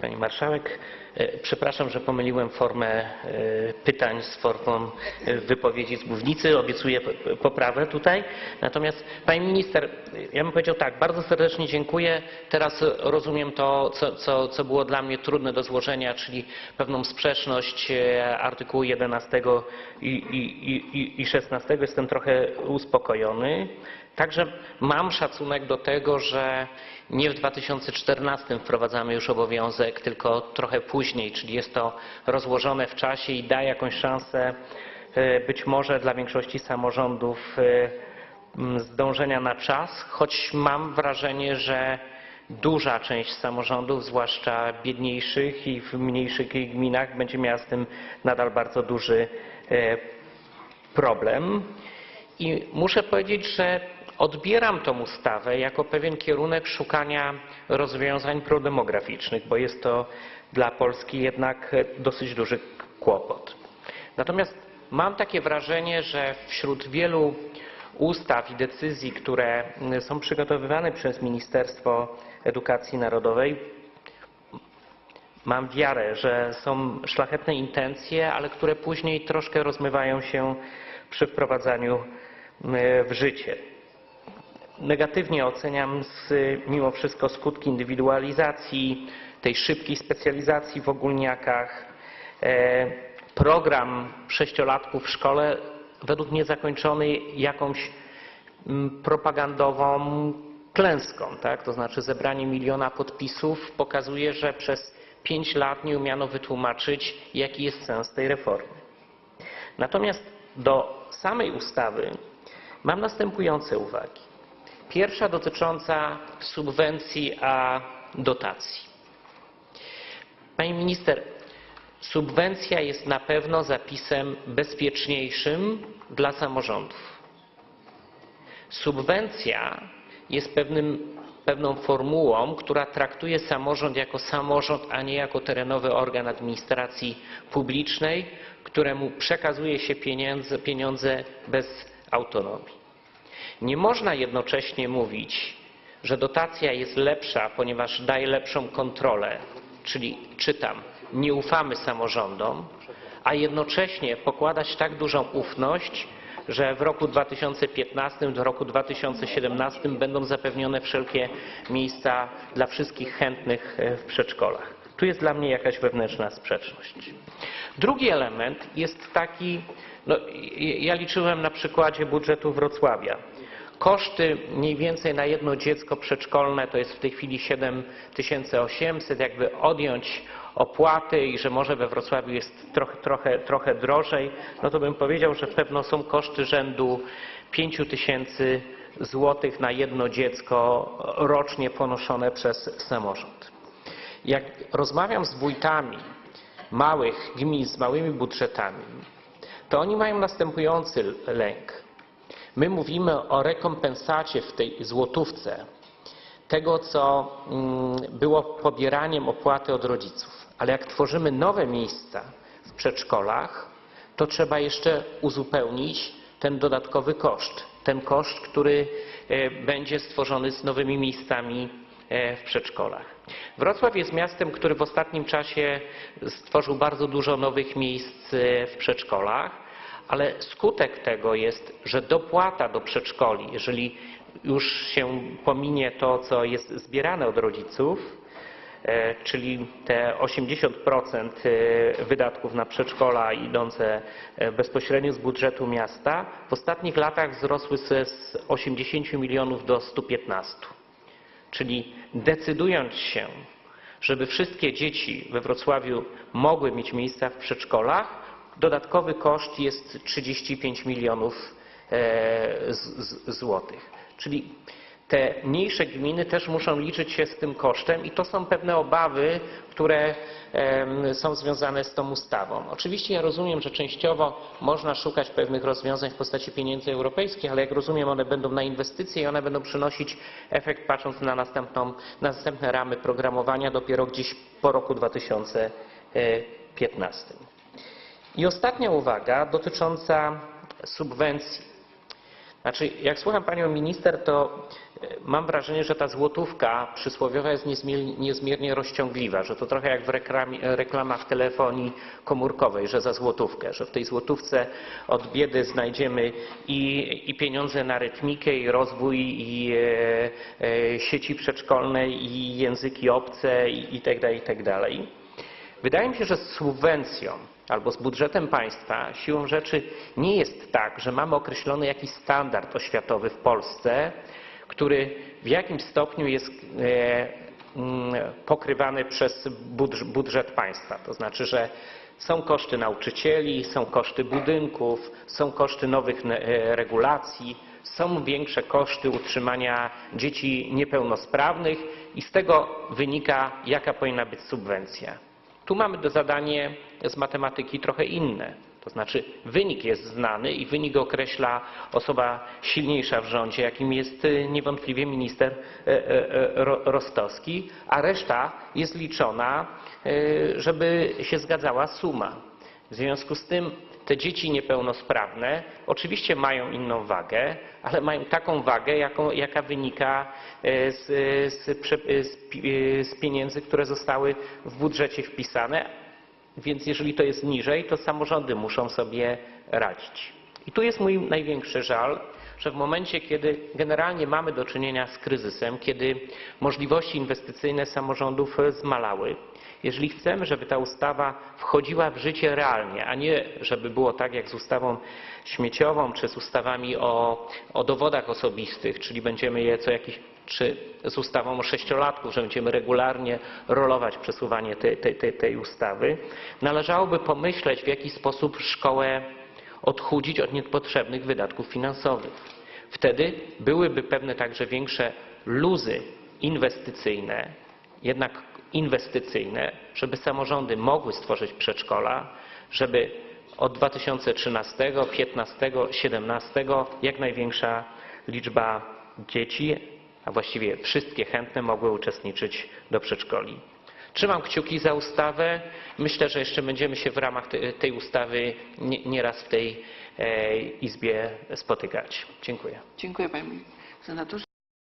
Pani Marszałek. E, Przepraszam, że pomyliłem formę e, pytań z formą e, wypowiedzi z mównicy. Obiecuję poprawę tutaj. Natomiast Pani Minister, ja bym powiedział tak, bardzo serdecznie dziękuję. Teraz rozumiem to, co, co, co było dla mnie trudne do złożenia, czyli pewną sprzeczność artykułu 11 i, i, i, i 16. Jestem trochę uspokojony. Także mam szacunek do tego, że nie w 2014 wprowadzamy już obowiązek, tylko trochę później, czyli jest to rozłożone w czasie i da jakąś szansę e, być może dla większości samorządów e, zdążenia na czas, choć mam wrażenie, że duża część samorządów, zwłaszcza biedniejszych i w mniejszych gminach, będzie miała z tym nadal bardzo duży e, problem. I muszę powiedzieć, że odbieram tą ustawę jako pewien kierunek szukania rozwiązań prodemograficznych, bo jest to dla Polski jednak dosyć duży kłopot. Natomiast mam takie wrażenie, że wśród wielu ustaw i decyzji, które są przygotowywane przez Ministerstwo Edukacji Narodowej, Mam wiarę, że są szlachetne intencje, ale które później troszkę rozmywają się przy wprowadzaniu m, w życie. Negatywnie oceniam z, mimo wszystko skutki indywidualizacji, tej szybkiej specjalizacji w ogólniakach. E, Program sześciolatków w szkole według mnie zakończony jakąś mm, propagandową klęską, tak? to znaczy zebranie miliona podpisów pokazuje, że przez pięć lat nie umiano wytłumaczyć, jaki jest sens tej reformy. Natomiast do samej ustawy mam następujące uwagi. Pierwsza dotycząca subwencji a dotacji. Pani minister, subwencja jest na pewno zapisem bezpieczniejszym dla samorządów. Subwencja jest pewnym, pewną formułą, która traktuje samorząd jako samorząd, a nie jako terenowy organ administracji publicznej, któremu przekazuje się pieniądze, pieniądze bez autonomii. Nie można jednocześnie mówić, że dotacja jest lepsza, ponieważ daje lepszą kontrolę, czyli czytam, nie ufamy samorządom, a jednocześnie pokładać tak dużą ufność, że w roku 2015 do roku 2017 będą zapewnione wszelkie miejsca dla wszystkich chętnych e, w przedszkolach. Tu jest dla mnie jakaś wewnętrzna sprzeczność. Drugi element jest taki, no, ja liczyłem na przykładzie budżetu Wrocławia. Koszty mniej więcej na jedno dziecko przedszkolne to jest w tej chwili 7800. Jakby odjąć opłaty i że może we Wrocławiu jest trochę, trochę, trochę drożej, no to bym powiedział, że pewno są koszty rzędu 5000 złotych na jedno dziecko rocznie ponoszone przez samorząd. Jak rozmawiam z wójtami małych gmin z małymi budżetami, to oni mają następujący lęk. My mówimy o rekompensacie w tej złotówce tego, co mm, było pobieraniem opłaty od rodziców. Ale jak tworzymy nowe miejsca w przedszkolach, to trzeba jeszcze uzupełnić ten dodatkowy koszt. Ten koszt, który e, będzie stworzony z nowymi miejscami w przedszkolach. Wrocław jest miastem, który w ostatnim czasie stworzył bardzo dużo nowych miejsc e, w przedszkolach ale skutek tego jest, że dopłata do przedszkoli, jeżeli już się pominie to, co jest zbierane od rodziców, e, czyli te 80% e, wydatków na przedszkola idące e, bezpośrednio z budżetu miasta, w ostatnich latach wzrosły z 80 milionów do 115. Czyli decydując się, żeby wszystkie dzieci we Wrocławiu mogły mieć miejsca w przedszkolach, dodatkowy koszt jest 35 milionów e, złotych. Czyli te mniejsze gminy też muszą liczyć się z tym kosztem i to są pewne obawy, które są związane z tą ustawą. Oczywiście ja rozumiem, że częściowo można szukać pewnych rozwiązań w postaci pieniędzy europejskich, ale jak rozumiem one będą na inwestycje i one będą przynosić efekt patrząc na, następną, na następne ramy programowania dopiero gdzieś po roku 2015. I ostatnia uwaga dotycząca subwencji. Znaczy, jak słucham panią minister, to e, mam wrażenie, że ta złotówka przysłowiowa jest niezmiernie, rozciągliwa, że to trochę jak w reklamie, reklamach telefonii komórkowej, że za złotówkę, że w tej złotówce od biedy znajdziemy i, i pieniądze na rytmikę, i rozwój, i e, e, sieci przedszkolne, i języki obce, i, i tak dalej, i tak dalej. Wydaje mi się, że z subwencją albo z budżetem państwa siłą rzeczy nie jest tak, że mamy określony jakiś standard oświatowy w Polsce, który w jakimś stopniu jest e, mm, pokrywany przez budż- budżet państwa. To znaczy, że są koszty nauczycieli, są koszty budynków, są koszty nowych e, regulacji, są większe koszty utrzymania dzieci niepełnosprawnych i z tego wynika, jaka powinna być subwencja. Tu mamy do zadanie z matematyki trochę inne. To znaczy wynik jest znany i wynik określa osoba silniejsza w rządzie, jakim jest y, niewątpliwie minister e, e, e, Ro- Rostowski, a reszta jest liczona, e, żeby się zgadzała suma. W związku z tym te dzieci niepełnosprawne oczywiście mają inną wagę, ale mają taką wagę, jaką, jaka wynika e, z, z, pi- e, z pieniędzy, które zostały w budżecie wpisane. Więc jeżeli to jest niżej, to samorządy muszą sobie radzić. I tu jest mój największy żal, że w momencie, kiedy generalnie mamy do czynienia z kryzysem, kiedy możliwości inwestycyjne samorządów e, zmalały, jeżeli chcemy, żeby ta ustawa wchodziła w życie realnie, a nie żeby było tak jak z ustawą śmieciową czy z ustawami o, o dowodach osobistych, czyli będziemy je co jakiś czy z ustawą o sześciolatku, że będziemy regularnie rolować przesuwanie tej, tej, tej, tej ustawy, należałoby pomyśleć, w jaki sposób szkołę odchudzić od niepotrzebnych wydatków finansowych. Wtedy byłyby pewne także większe luzy inwestycyjne, jednak inwestycyjne, żeby samorządy mogły stworzyć przedszkola, żeby od 2013, 15, 17 jak największa liczba dzieci, a właściwie wszystkie chętne mogły uczestniczyć do przedszkoli. Trzymam kciuki za ustawę. Myślę, że jeszcze będziemy się w ramach te- tej ustawy nie- nieraz w tej e, Izbie spotykać. Dziękuję. Dziękuję panie senatorze.